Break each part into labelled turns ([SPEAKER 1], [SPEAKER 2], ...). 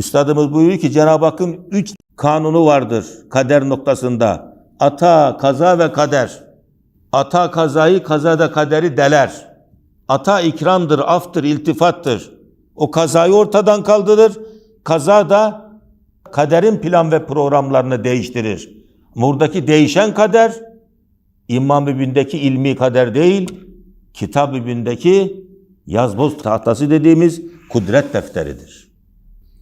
[SPEAKER 1] Üstadımız buyuruyor ki Cenab-ı Hakk'ın üç kanunu vardır kader noktasında. Ata, kaza ve kader. Ata kazayı, kaza da kaderi deler. Ata ikramdır, aftır, iltifattır. O kazayı ortadan kaldırır. Kaza da kaderin plan ve programlarını değiştirir. Buradaki değişen kader, İmam Mübin'deki ilmi kader değil, Kitap Mübin'deki yazboz tahtası dediğimiz kudret defteridir.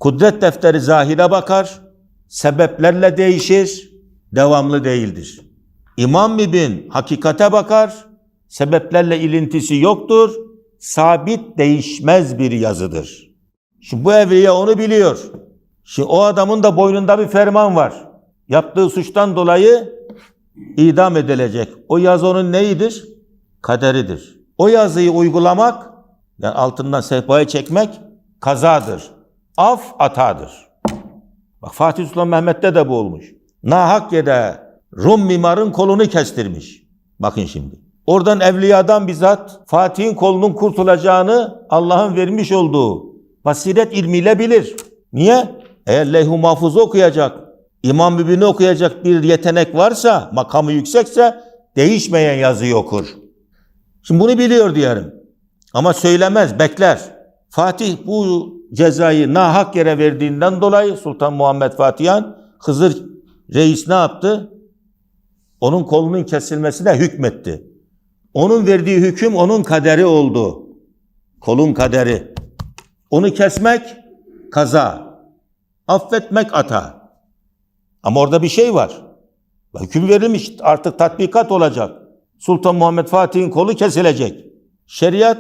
[SPEAKER 1] Kudret defteri zahire bakar, sebeplerle değişir, devamlı değildir. İmam Mübin hakikate bakar, sebeplerle ilintisi yoktur, sabit değişmez bir yazıdır. Şimdi bu evliya onu biliyor. Şimdi o adamın da boynunda bir ferman var. Yaptığı suçtan dolayı idam edilecek. O yazı onun neyidir? Kaderidir. O yazıyı uygulamak, yani altından sehpaya çekmek kazadır. Af atadır. Bak Fatih Sultan Mehmet'te de bu olmuş. Nahak yere Rum mimarın kolunu kestirmiş. Bakın şimdi. Oradan evliyadan bizzat Fatih'in kolunun kurtulacağını Allah'ın vermiş olduğu basiret ilmiyle bilir. Niye? Eğer leyh-i mahfuzu okuyacak, İmam Mübin'i okuyacak bir yetenek varsa, makamı yüksekse değişmeyen yazıyı okur. Şimdi bunu biliyor diyelim. Ama söylemez, bekler. Fatih bu cezayı nahak yere verdiğinden dolayı Sultan Muhammed Fatihan Hızır Reis ne yaptı? Onun kolunun kesilmesine hükmetti. Onun verdiği hüküm onun kaderi oldu. Kolun kaderi. Onu kesmek kaza. Affetmek ata. Ama orada bir şey var. Hüküm verilmiş artık tatbikat olacak. Sultan Muhammed Fatih'in kolu kesilecek. Şeriat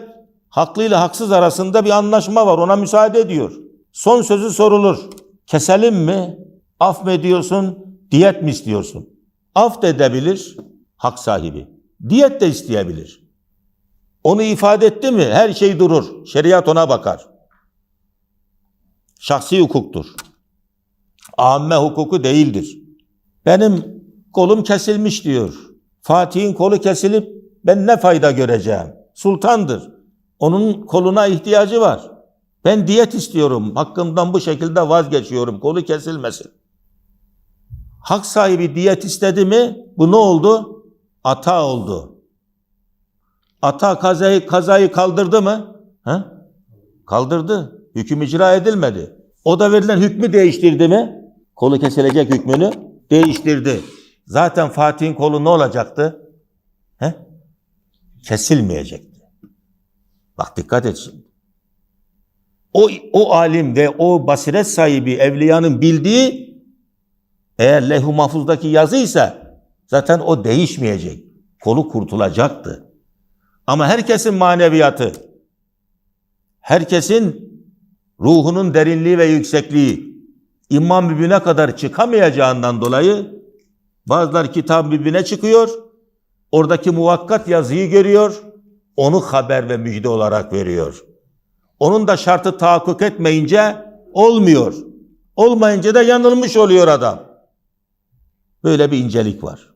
[SPEAKER 1] haklıyla haksız arasında bir anlaşma var. Ona müsaade ediyor. Son sözü sorulur. Keselim mi? Af mı ediyorsun? Diyet mi istiyorsun? Af da edebilir hak sahibi. Diyet de isteyebilir. Onu ifade etti mi her şey durur. Şeriat ona bakar. Şahsi hukuktur. Amme hukuku değildir. Benim kolum kesilmiş diyor. Fatih'in kolu kesilip ben ne fayda göreceğim? Sultandır. Onun koluna ihtiyacı var. Ben diyet istiyorum. Hakkımdan bu şekilde vazgeçiyorum. Kolu kesilmesin. Hak sahibi diyet istedi mi bu ne oldu? Ata oldu. Ata kazayı, kazayı kaldırdı mı? Ha? Kaldırdı. Hüküm icra edilmedi. O da verilen hükmü değiştirdi mi? Kolu kesilecek hükmünü değiştirdi. Zaten Fatih'in kolu ne olacaktı? He? Kesilmeyecekti. Bak dikkat et şimdi. O, o alim ve o basiret sahibi evliyanın bildiği eğer leh-i mahfuzdaki yazıysa zaten o değişmeyecek. Kolu kurtulacaktı. Ama herkesin maneviyatı, herkesin ruhunun derinliği ve yüksekliği İmam Mübin'e kadar çıkamayacağından dolayı bazılar kitab Mübin'e çıkıyor, oradaki muvakkat yazıyı görüyor, onu haber ve müjde olarak veriyor. Onun da şartı tahakkuk etmeyince olmuyor. Olmayınca da yanılmış oluyor adam. Böyle bir incelik var.